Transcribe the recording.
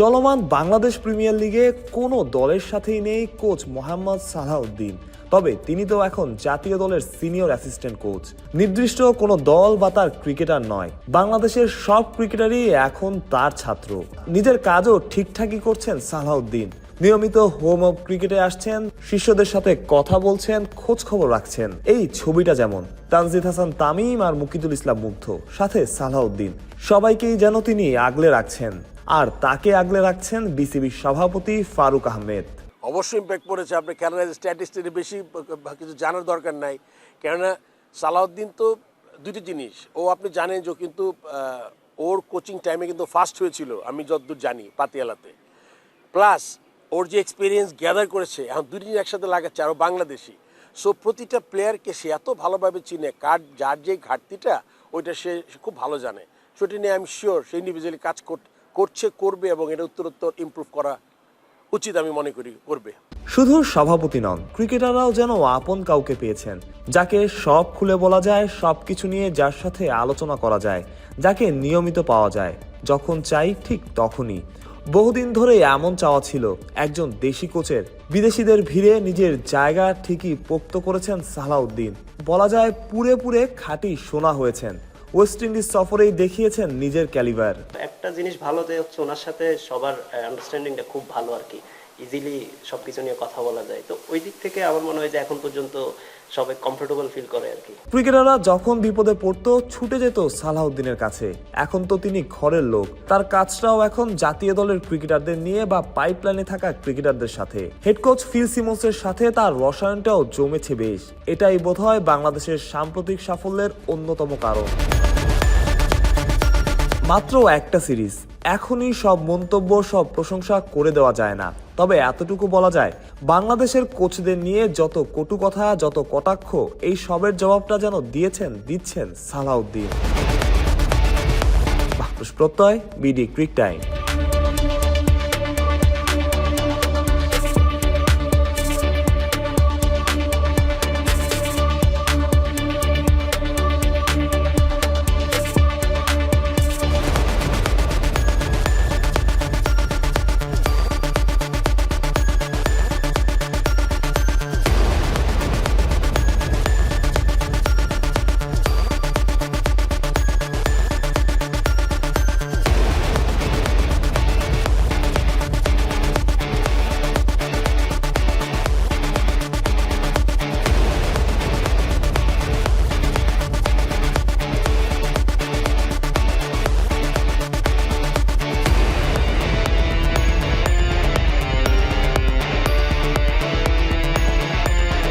চলমান বাংলাদেশ প্রিমিয়ার লিগে কোনো দলের সাথেই নেই কোচ মোহাম্মদ সালাউদ্দিন। তবে তিনি তো এখন জাতীয় দলের সিনিয়র অ্যাসিস্ট্যান্ট কোচ। নির্দিষ্ট কোনো দল বা তার ক্রিকেটার নয়। বাংলাদেশের সব ক্রিকেটারই এখন তার ছাত্র। নিজের কাজও ঠিকঠাকই করছেন সালাউদ্দিন। নিয়মিত হোম অফ ক্রিকেটে আসছেন, শিষ্যদের সাথে কথা বলছেন, খোঁজ খবর রাখছেন। এই ছবিটা যেমন, তানজিদ হাসান তামিম আর মুকিদুল ইসলাম মুগ্ধ, সাথে সালাউদ্দিন। সবাইকেই যেন তিনি আগলে রাখছেন। আর তাকে আগলে রাখছেন বিসিবির সভাপতি ফারুক আহমেদ। অবশ্যই ইম্প্যাক্ট পড়েছে আপনি, কেননা স্ট্যাটিস্টিক্স বেশি কিছু জানার দরকার নাই। কেননা সালাউদ্দিন তো দুটি জিনিস, ও আপনি জানেন যে কিন্তু ওর কোচিং টাইমে কিন্তু ফার্স্ট হয়েছিল, আমি যতদূর জানি পাতিয়ালাতে। প্লাস ওর যে এক্সপিরিয়েন্স গ্যাদার করেছে, এখন দুটি জিনিস একসাথে লাগাচ্ছে আরও বাংলাদেশি। সো প্রতিটা প্লেয়ারকে সে এত ভালোভাবে চিনে, কার, যার যে ঘাটতিটা, ওইটা সে খুব ভালো জানে। সেটি নিয়ে আমি শিওর সে ইন্ডিভিজুয়ালি কাজ কর- করছে, করবে এবং এটা উত্তরোত্তর ইমপ্রুভ করা উচিত আমি মনে করি, করবে। শুধু সভাপতি নন, ক্রিকেটাররাও যেন আপন কাউকে পেয়েছেন, যাকে সব খুলে বলা যায় সব কিছু নিয়ে যার সাথে আলোচনা করা যায়, যাকে নিয়মিত পাওয়া যায়, যখন চাই ঠিক তখনই। বহুদিন ধরে এমন চাওয়া ছিল, একজন দেশি কোচের। বিদেশিদের ভিড়ে নিজের জায়গা ঠিকই পোক্ত করেছেন সালাউদ্দিন। বলা যায় পুরে পুরে খাঁটি সোনা হয়েছেন। ওয়েস্ট ইন্ডিজ সফরেই দেখিয়েছেন নিজের ক্যালিবার। একটা জিনিস ভালো যে হচ্ছে ওনার সাথে সবার আন্ডারস্ট্যান্ডিংটা খুব ভালো আর কি। ইজিলি সবকিছু নিয়ে কথা বলা যায়। তো ওই দিক থেকে আমার মনে হয় যে এখন পর্যন্ত সবাই কমফোর্টেবল ফিল করে আর কি। ক্রিকেটাররা যখন বিপদে পড়তো, ছুটে যেত সালাউদ্দিনের কাছে। এখন তো তিনি ঘরের লোক। তার কাজটাও এখন জাতীয় দলের ক্রিকেটারদের নিয়ে বা পাইপলাইনে থাকা ক্রিকেটারদের সাথে। হেড কোচ ফিল সিমন্সের সাথে তার রসায়নটাও জমেছে বেশ। এটাই বোধহয় বাংলাদেশের সাম্প্রতিক সাফল্যের অন্যতম কারণ। মাত্র একটা সিরিজ। এখনই সব মন্তব্য, সব প্রশংসা করে দেওয়া যায় না। তবে এতটুকু বলা যায়, বাংলাদেশের কোচদের নিয়ে যত কটু কথা, যত কটাক্ষ, এই সবের জবাবটা যেন দিয়েছেন, দিচ্ছেন সালাউদ্দিন। প্রত্যয়, বিডি ক্রিক টাইম।